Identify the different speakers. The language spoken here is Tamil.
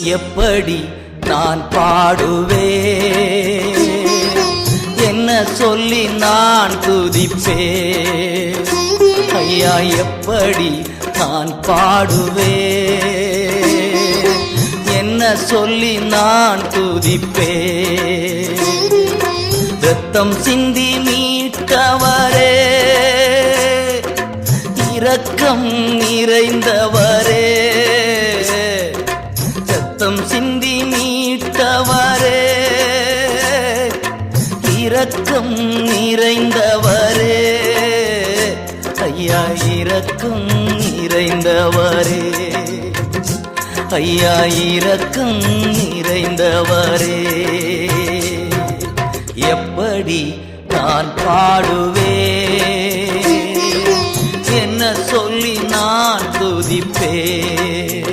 Speaker 1: எப்படி நான் பாடுவே என்ன சொல்லி நான் துதிப்பே ஐயா எப்படி நான் பாடுவே என்ன சொல்லி நான் துதிப்பே ரத்தம் சிந்தி மீட்டவரே இரக்கம் நிறைந்தவரே ரத்தம் சிந்தி மீட்டவரே. இரக்கம் நிறைந்தவரே. ஐயா இரக்கம் நிறைந்தவரே. ஐயா இரக்கம் நிறைந்தவரே. எப்படி நான் பாடுவே என்ன சொல்லி நான் துதிப்பேன்?